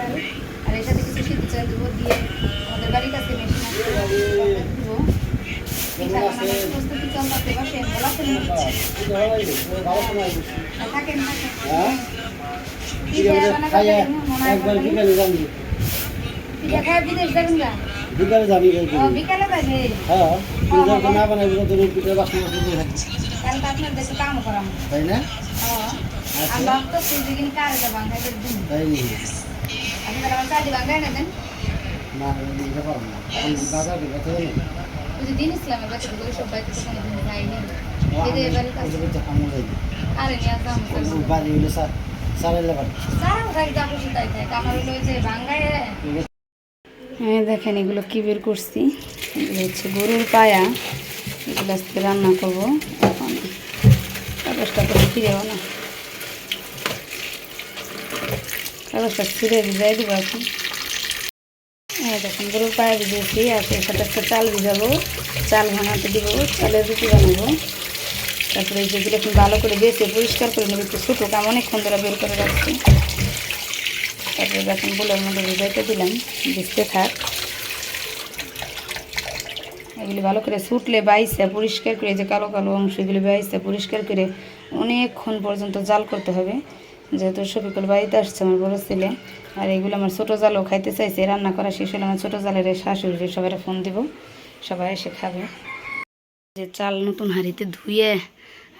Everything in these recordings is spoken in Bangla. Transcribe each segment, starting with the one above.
চাল আর এর সাথে কিছু সিদ্ধ চাল দেবো দিয়ে আমাদের বাড়ির কাছে মেশিন ওটা দেবো। পিঠা বানানোর প্রস্তুতি চলতে বসে বলা শুনে থাকেন থাকেন। পিঠা বানাতে হয় একবার বিকালে যাবি পিঠা খায় বিদেশ যাবেন না বিকালে যাবি বিকালে যাবে? হ্যাঁ পিঠা তো বানাবি তো তোর পিঠা বাসন বাসন দিয়ে থাকবি আপনার দেশে কাম করাম। তাই না? আর তো দিন তাই নি? দেন না না ইসলামের বাচ্চা তো কোনো যায়নি আরে নিয়ে আসলাম বাড়ি স্যার হ্যাঁ দেখেন এগুলো কি বের করছি এগুলো হচ্ছে গরুর পায়া এগুলো আজকে রান্না করব এখন কাগজটা করে না কাগজটা ফিরে ভিজাই দিব এখন। হ্যাঁ দেখুন, গরুর পায়া ভিজিয়েছি আর এর সাথে একটা চাল ভিজাবো। চাল বানাতে দিব, চালের রুটি বানাবো। তারপরে যেগুলো এখন ভালো করে বেছে পরিষ্কার করে নেব, একটু ছোটো অনেকক্ষণ ধরে বের করে রাখছি। তারপরে দেখুন, বুলের মধ্যে ভিজাইতে দিলাম, ভিজতে থাক। এগুলি ভালো করে ছুটলে বাইসে পরিষ্কার করে যে কালো কালো অংশগুলি বাইসে পরিষ্কার করে, অনেকক্ষণ পর্যন্ত জাল করতে হবে। যেহেতু সবিকল বাড়িতে আসছে আমার বড় ছেলে, আর এগুলো আমার ছোটো জালও খাইতে চাইছে, রান্না করা শেষ হলে আমার ছোটো জালের শাশুড়ি সবাই ফোন দিব, সবাই এসে খাবে। যে চাল নতুন হাঁড়িতে ধুয়ে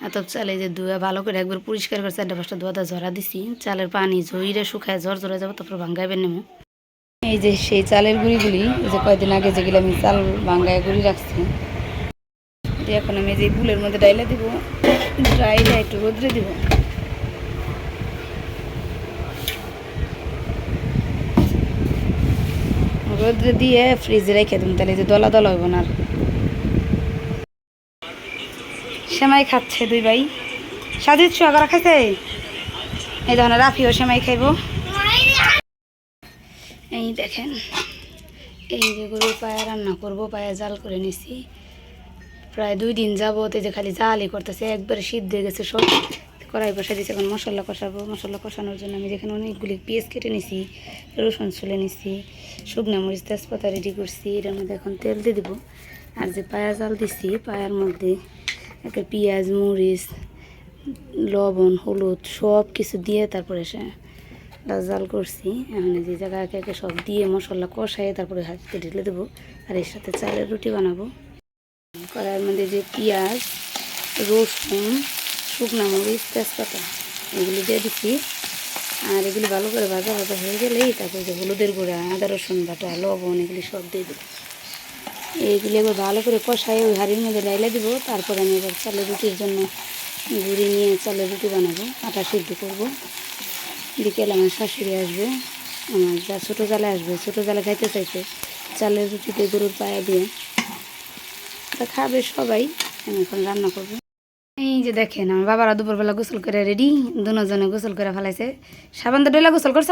এত চালে যে ধুয়ে ভালো করে একবার পরিষ্কার করে চারটা পাঁচটা ধোয়াটা ঝরা দিছি, চালের পানি ঝইরে শুকায় ঝর ঝরে যাব, তারপর ভাঙ্গাইবেন নেব এই যে সেই চালের গুঁড়িগুলি যে কয়দিন আগে যেগুলো আমি চাল ভাঙ্গায় গুঁড়ি রাখছি এখন আমি যে বুলের মধ্যে ডাইলে দিব ডাইলে একটু রোদ্রে দিব। রোদ্রে দিয়ে ফ্রিজে রেখে দেবো তাহলে যে দলা দলা হইব না সেমাই খাচ্ছে দুই ভাই। সাজিদ সুয়াগরা খাইছে? এই যখন রাফিও সেমাই খাইব। এই দেখেন, এই যে গরুর পায়া রান্না করব, পায়া জাল করে নিছি। প্রায় দুই দিন যাব এই যে খালি জালই করতেছে, একবারে সিদ্ধ হয়ে গেছে সব। কড়াই বসা দিয়েছে, এখন মশলা কষাবো। মশলা কষানোর জন্য আমি যেখানে অনেকগুলি পেঁয়াজ কেটে নিছি, রসুন ছুলে নিছি, শুকনো মরিচ, তেজপাতা রেডি করছি, এটার মধ্যে এখন তেল দিয়ে দেবো। আর যে পায়া জাল দিছি, পায়ার মধ্যে একটা পেঁয়াজ, মরিচ, লবণ, হলুদ সব কিছু দিয়ে তারপরে সে জাল করছি। এখন যে জায়গা একে একে সব দিয়ে মশলা কষাই তারপরে হাতে ঢেলে দেবো আর এর সাথে চালের রুটি বানাবো। কড়াইয়ের মধ্যে যে পেঁয়াজ, রসুন শুকনো মরিচ, তেজপাতা, এগুলি দিয়ে দিচ্ছি আর এগুলি ভালো করে ভাজা ভাজা হয়ে গেলেই তারপরে যে হলুদের গুঁড়া, আদা, রসুন, বাটা, লবণ, এগুলি সব দিয়ে দেবো। এইগুলি একবার ভালো করে কষাই ওই হাঁড়ির মধ্যে ডাইলে দিব। তারপরে আমি এবার চালের রুটির জন্য গুঁড়ি নিয়ে চালের রুটি বানাবো, আটা সিদ্ধ করব। বিকেলে আমার শাশুড়ি আসবে, আমার যা ছোটো জালে আসবে ছোটো জালে খাইতে চাইছে, চালের রুটিতে গরুর পায়া দিয়ে। তা খাবে সবাই, আমি এখন রান্না করব। এই যে দেখেন আমার বাবারা দুপুরবেলা গোসল করে রেডি দুজনে গোসল করে ফেলাইছে। সাবান তো ডেলা গোসল করছ?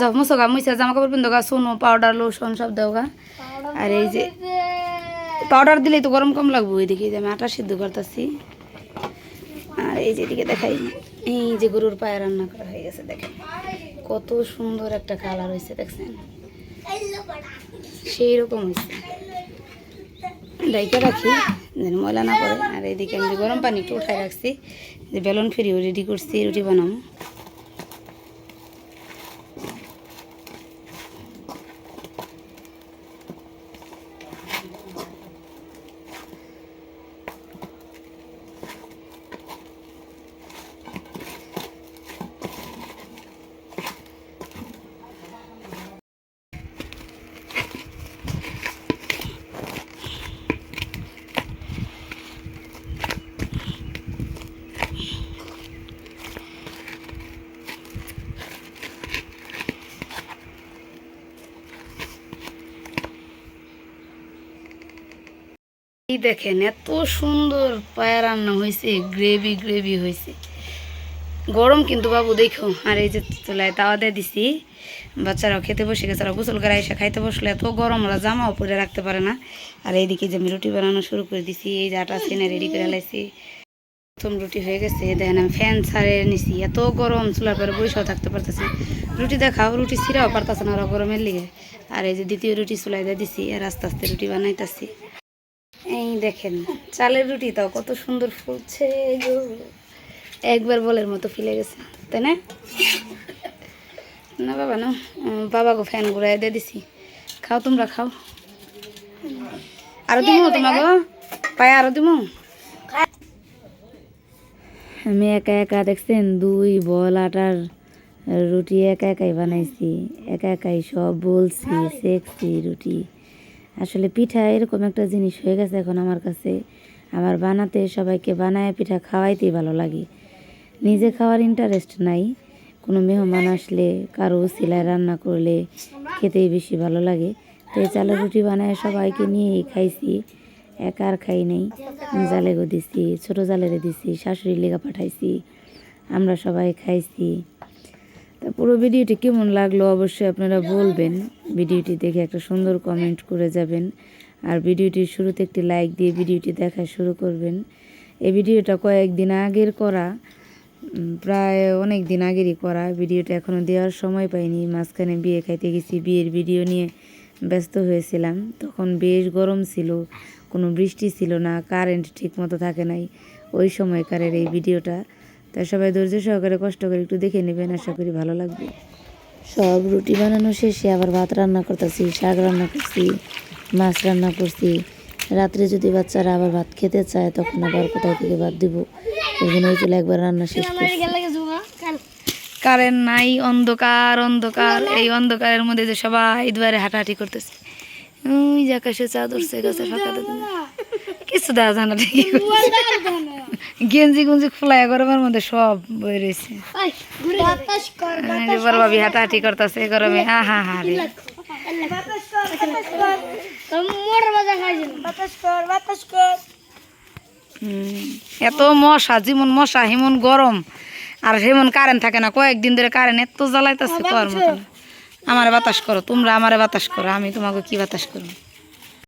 যাও মুসো গা মুইসা জামা কাপড় পিন্ধো গা সোনো পাউডার লোশন সব দেও গা। আর এই যে পাউডার দিলেই তো গরম কম লাগবে ওইদিকে যে আমি আটা সিদ্ধ করতেছি। আর এই যে এদিকে দেখাই এই যে গরুর পায়ে রান্না করা হয়ে গেছে দেখেন। কত সুন্দর একটা কালার হয়েছে দেখছেন? সেই রকম হয়েছে ডাইকে রাখি। যেন ময়লা না পড়ে। আর এইদিকে আমি গরম পানি একটু উঠাই রাখছি, যে বেলন ফিরিও রেডি করছি, রুটি বানাবো। এই দেখেন, এত সুন্দর পায়া রান্না হয়েছে গ্রেভি গ্রেভি হয়েছে গরম কিন্তু বাবু, দেখো, আর এই যে চুলায় তাওয়া দিয়ে দিছি। বাচ্চারাও খেতে বসে গেছে, ওরা গোসল করে এসে খাইতে বসলে এত গরম, ওরা জামাও পরে রাখতে পারে না। আর এইদিকে যে আমি রুটি বানানো শুরু করে দিছি, এই যে আটা সিনে রেডি করে লাইছি। প্রথম রুটি হয়ে গেছে, দেখেন আমি ফ্যান ছাড়ে নিছি। এত গরম, চুলার পরে বসেও থাকতে পারতেছি রুটি দেখাও, রুটি ছিঁড়াও পারতেছে না ওরা গরমের লিগে। আর এই যে দ্বিতীয় রুটি চুলাই দিয়ে দিছি, আর আস্তে আস্তে রুটি বানাইতেছি। এই দেখেন, চালের রুটি তাও কত সুন্দর ফুলছে একবার বলের মতো ফুলে গেছে, তাই না? না বাবা, না। বাবাকে ফ্যান ঘুরাই দিয়ে দিছি। খাও তোমরা, খাও। আরও দিমু তোমাকে পায়ে আরও দিমু? আমি একা একা দেখছেন, দুই বল আটার রুটি একা একাই বানাইছি, একা একাই সব বলছি, সেকছি রুটি। আসলে পিঠা এরকম একটা জিনিস হয়ে গেছে এখন আমার কাছে। আমার বানাতে সবাইকে বানায় পিঠা খাওয়াইতেই ভালো লাগে। নিজে খাওয়ার ইন্টারেস্ট নাই। কোনো মেহমান আসলে কারও সিলাই রান্না করলে খেতেই বেশি ভালো লাগে। তো এই চালের রুটি বানায় সবাইকে নিয়েই খাইছি। একা আর খাই নাই। জালেগো দিছি, ছোটো জালেরে দিছি, শাশুড়ির লেগা পাঠাইছি। আমরা সবাই খাইছি। পুরো ভিডিওটি কেমন লাগল অবশ্যই আপনারা বলবেন। ভিডিওটি দেখে একটা সুন্দর কমেন্ট করে যাবেন। আর ভিডিওটির শুরুতে একটি লাইক দিয়ে ভিডিওটি দেখা শুরু করবেন। এই ভিডিওটা কয়েকদিন আগের করা প্রায় অনেক দিন আগেরই করা। ভিডিওটা এখনও দেওয়ার সময় পাইনি। মাঝখানে বিয়ে খাইতে গেছি, বিয়ের ভিডিও নিয়ে ব্যস্ত হয়েছিলাম। তখন বেশ গরম ছিল, কোনো বৃষ্টি ছিল না কারেন্ট ঠিক মতো থাকে নাই। ওই সময়কারের এই ভিডিওটা তাই সবাই ধৈর্য সহকারে কষ্ট করে একটু দেখে নেবেন আশা করি ভালো লাগবে। সব রুটি বানানো শেষে আবার ভাত রান্না করতেছি শাক রান্না করছি মাছ রান্না করছি। রাত্রে যদি বাচ্চারা আবার ভাত খেতে চায় তখন আবার কোথায় থেকে ভাত দিব? ওই জন্য চলে একবার রান্না শেষ কারেন্ট নাই অন্ধকার অন্ধকার। এই অন্ধকারের মধ্যে যে সবাই দুয়ারে হাঁটাহাঁটি করতেছে। ওই যে আকাশে চাদর সে গাছে ফাঁকা কিছু দেওয়া জানা ঠিকই করছে। গেঞ্জি গুঞ্জি খোলায় গরমের মধ্যে সব বই রয়েছে। ভাবি হাঁটাহাঁটি করতেছে গরমে। হা হা হা রে। এত মশা যেমন মশা হেমন গরম। আর হেমন কারেন্ট থাকে না। কয়েকদিন ধরে কারেন্ট এত জ্বালাইতেছে কর মতো আমার বাতাস করো তোমরা আমারে বাতাস করো আমি তোমাকে কি বাতাস করব?